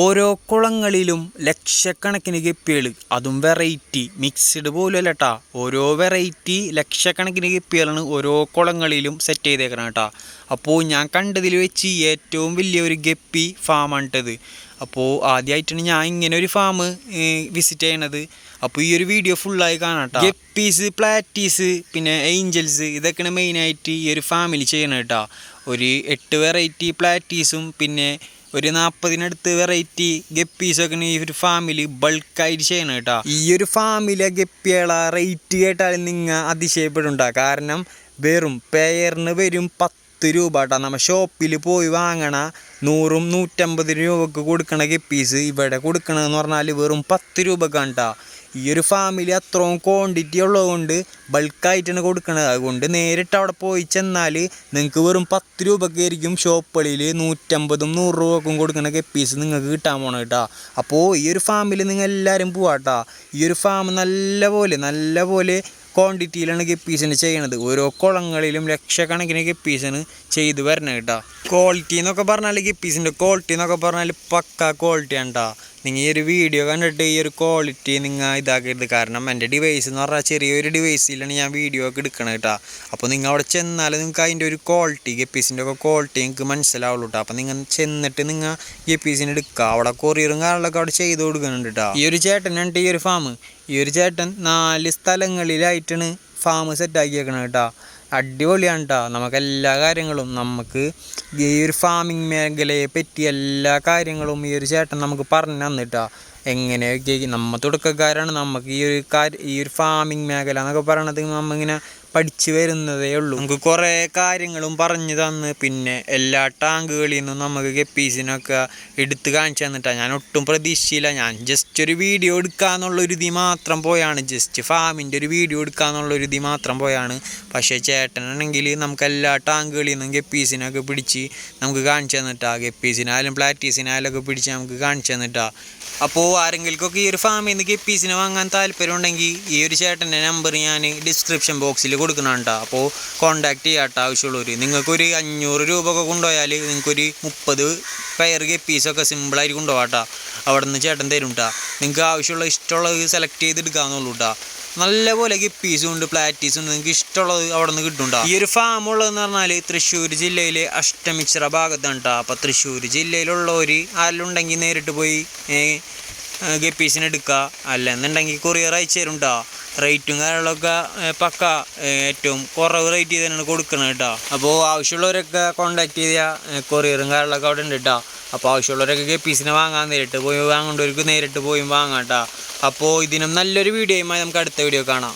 ഓരോ കുളങ്ങളിലും ലക്ഷക്കണക്കിന് ഗപ്പികൾ അതും വെറൈറ്റി മിക്സ്ഡ് പോലും അല്ല കേട്ടാ ഓരോ വെറൈറ്റി ലക്ഷക്കണക്കിന് ഗപ്പികളാണ് ഓരോ കുളങ്ങളിലും സെറ്റ് ചെയ്തേക്കണം കേട്ടാ. അപ്പോൾ ഞാൻ കണ്ടതിൽ വെച്ച് ഏറ്റവും വലിയൊരു ഗപ്പി ഫാമാണ് ഇട്ടത് അപ്പോൾ ആദ്യമായിട്ടാണ് ഞാൻ ഇങ്ങനെ ഒരു ഫാം വിസിറ്റ് ചെയ്യണത്. അപ്പോൾ ഈ ഒരു വീഡിയോ ഫുള്ളായി കാണാം കേട്ടോ. ഗപ്പീസ് പ്ലാറ്റീസ് പിന്നെ ഏഞ്ചൽസ് ഇതൊക്കെയാണ് മെയിനായിട്ട് ഈ ഒരു ഫാമിൽ ചെയ്യണം കേട്ടോ. ഒരു എട്ട് വെറൈറ്റി പ്ലാറ്റീസും പിന്നെ ഒരു നാൽപ്പതിനടുത്ത് വെറൈറ്റി ഗപ്പീസൊക്കെ ഈ ഒരു ഫാമിലി ബൾക്കായിട്ട് ചെയ്യണം കേട്ടോ. ഈ ഒരു ഫാമിലെ ഗപ്പികളെ റേറ്റ് കേട്ടാൽ നിങ്ങൾ അതിശയപ്പെടുണ്ടാ കാരണം വെറും പെയറിന് വരും പത്ത് രൂപ കേട്ടോ നമ്മൾ ഷോപ്പിൽ പോയി വാങ്ങണ നൂറും നൂറ്റമ്പത് രൂപക്ക് കൊടുക്കണ ഗപ്പീസ് ഇവിടെ കൊടുക്കണമെന്ന് പറഞ്ഞാൽ വെറും പത്ത് രൂപക്കാണ് ഈ ഒരു ഫാമിലി അത്രയും ക്വാണ്ടിറ്റി ഉള്ളതുകൊണ്ട് ബൾക്കായിട്ടാണ് കൊടുക്കണത്. അതുകൊണ്ട് നേരിട്ട് അവിടെ പോയി ചെന്നാൽ നിങ്ങൾക്ക് വെറും പത്ത് രൂപക്കായിരിക്കും ഷോപ്പുകളിൽ നൂറ്റമ്പതും നൂറ് രൂപക്കും കൊടുക്കുന്ന ഗപ്പീസ് നിങ്ങൾക്ക് കിട്ടാൻ പോകണം കേട്ടോ അപ്പോൾ ഈ ഒരു ഫാമിൽ നിങ്ങൾ എല്ലാവരും പോവാട്ടോ. ഈ ഒരു ഫാം നല്ല പോലെ നല്ല പോലെ ക്വാണ്ടിറ്റിയിലാണ് ഗപ്പീസിന് ചെയ്യണത് ഓരോ കുളങ്ങളിലും ലക്ഷക്കണക്കിന് ഗപ്പീസിന് ചെയ്ത് വരണം കേട്ടോ. ക്വാളിറ്റി എന്നൊക്കെ പറഞ്ഞാൽ ഗപ്പീസിന്റെ ക്വാളിറ്റി എന്നൊക്കെ പറഞ്ഞാൽ പക്ക ക്വാളിറ്റി ആണ്ടാ നിങ്ങൾ ഈ ഒരു വീഡിയോ കണ്ടിട്ട് ഈ ഒരു ക്വാളിറ്റി നിങ്ങൾ ഇതാക്കരുത്. കാരണം എന്റെ ഡിവൈസ് എന്ന് പറഞ്ഞാൽ ചെറിയൊരു ഡിവൈസിലാണ് ഞാൻ വീഡിയോ ഒക്കെ എടുക്കണത് കേട്ടോ അപ്പോൾ നിങ്ങൾ അവിടെ ചെന്നാൽ നിങ്ങൾക്ക് അതിന്റെ ഒരു ക്വാളിറ്റി ഗപ്പീസിന്റെ ഒക്കെ ക്വാളിറ്റി നിങ്ങൾക്ക് മനസ്സിലാവുള്ളൂ കേട്ടോ അപ്പോൾ നിങ്ങൾ ചെന്നിട്ട് നിങ്ങൾ ഗപ്പീസിന് എടുക്കുക അവിടെ കൊറിയറും കാര്യങ്ങളൊക്കെ അവിടെ ചെയ്ത് കൊടുക്കുന്നുണ്ട് കേട്ടോ ഈ ഒരു ചേട്ടനുണ്ട് ഈ ഒരു ഫാം ഈ ഒരു ചേട്ടൻ നാല് സ്ഥലങ്ങളിലായിട്ടാണ് ഫാം സെറ്റാക്കിയേക്കണത് കേട്ടോ അടിപൊളിയാണ് കേട്ടോ നമുക്ക് എല്ലാ കാര്യങ്ങളും നമുക്ക് ഈ ഒരു ഫാമിംഗ് മേഖലയെ പറ്റി എല്ലാ കാര്യങ്ങളും ഈ ഒരു ചേട്ടൻ നമുക്ക് പറഞ്ഞു തന്നിട്ടാ എങ്ങനെയൊക്കെ നമ്മൾ തുടക്കക്കാരാണ്. നമുക്ക് ഈ ഒരു കാര്യ ഈ ഒരു ഫാമിംഗ് മേഖല എന്നൊക്കെ പറയണത് നമ്മിങ്ങനെ പഠിച്ചു വരുന്നതേ ഉള്ളൂ. നമുക്ക് കുറേ കാര്യങ്ങളും പറഞ്ഞു തന്ന് പിന്നെ എല്ലാ ടാങ്കുകളിൽ നിന്നും നമുക്ക് ഗപ്പീസിനൊക്കെ എടുത്ത് കാണിച്ചു തന്നിട്ടാണ് ഞാൻ ഒട്ടും പ്രതീക്ഷിച്ചില്ല. ഞാൻ ജസ്റ്റ് ഒരു വീഡിയോ എടുക്കാന്നുള്ള ഒരു ഇതി മാത്രം പോയാണ്. ജസ്റ്റ് ഫാമിന്റെ ഒരു വീഡിയോ എടുക്കാന്നുള്ള ഒരു ഇതി മാത്രം പോയാണ്. പക്ഷേ ചേട്ടനാണെങ്കിൽ നമുക്ക് എല്ലാ ടാങ്കുകളിൽ നിന്നും ഗപ്പീസിനൊക്കെ പിടിച്ച് നമുക്ക് കാണിച്ചു തന്നിട്ടാ. ഗപ്പീസിനായാലും പ്ലാറ്റീസിനായാലും ഒക്കെ പിടിച്ച് നമുക്ക് കാണിച്ചു തന്നിട്ടാ. അപ്പോൾ ആരെങ്കിലുമൊക്കെ ഈ ഒരു ഫാമിൽ നിന്ന് ഗപ്പീസിനെ വാങ്ങാൻ താല്പര്യം ഉണ്ടെങ്കിൽ ഈ ഒരു ചേട്ടന്റെ നമ്പർ ഞാൻ ഡിസ്ക്രിപ്ഷൻ ബോക്സിൽ കൊടുക്കുന്നുണ്ട്. കേട്ടോ അപ്പോൾ കോണ്ടാക്ട് ചെയ്യാട്ടോ ആവശ്യമുള്ളവർ നിങ്ങൾക്കൊരു അഞ്ഞൂറ് രൂപ ഒക്കെ കൊണ്ടുപോയാൽ നിങ്ങൾക്കൊരു മുപ്പത് പെയർ ഗപ്പീസൊക്കെ സിമ്പിളായിട്ട് കൊണ്ടുപോകാം അവിടെ നിന്ന് ചേട്ടൻ തരും കേട്ടോ നിങ്ങൾക്ക് ആവശ്യമുള്ള ഇഷ്ടമുള്ളത് സെലക്ട് ചെയ്തെടുക്കാമെന്നുള്ളൂ കേട്ടോ നല്ലപോലെ ഗപ്പീസും ഉണ്ട് പ്ലാറ്റീസും ഉണ്ട് നിങ്ങൾക്ക് ഇഷ്ടമുള്ളത് അവിടെ നിന്ന് കിട്ടും ഈ ഒരു ഫാം ഉള്ളതെന്ന് പറഞ്ഞാൽ തൃശ്ശൂർ ജില്ലയിലെ അഷ്ടമിച്ചിറ ഭാഗത്താണ് കേട്ടോ അപ്പോൾ തൃശ്ശൂർ ജില്ലയിലുള്ളവർ ആരെല്ലാം ഉണ്ടെങ്കിൽ നേരിട്ട് പോയി ഗപ്പീസിന് എടുക്കുക അല്ലെന്നുണ്ടെങ്കിൽ കൊറിയർ അയച്ചു തരും കേട്ടോ റേറ്റും കാര്യങ്ങളൊക്കെ പക്ക. ഏറ്റവും കുറവ് റേറ്റ് തന്നെയാണ് കൊടുക്കുന്നത് കേട്ടോ. അപ്പോൾ ആവശ്യമുള്ളവരൊക്കെ കോണ്ടാക്ട് ചെയ്താൽ കൊറിയറും കാര്യങ്ങളൊക്കെ അവിടെ ഉണ്ട് കേട്ടോ. അപ്പോൾ ആവശ്യമുള്ളവരൊക്കെ ഗപ്പീസിനെ വാങ്ങാൻ നേരിട്ട് പോയി വാങ്ങേണ്ടവർക്ക് നേരിട്ട് പോയി വാങ്ങാം കേട്ടോ. അപ്പോൾ ഇതിനും നല്ലൊരു വീഡിയോയുമായി നമുക്ക് അടുത്ത വീഡിയോ കാണാം.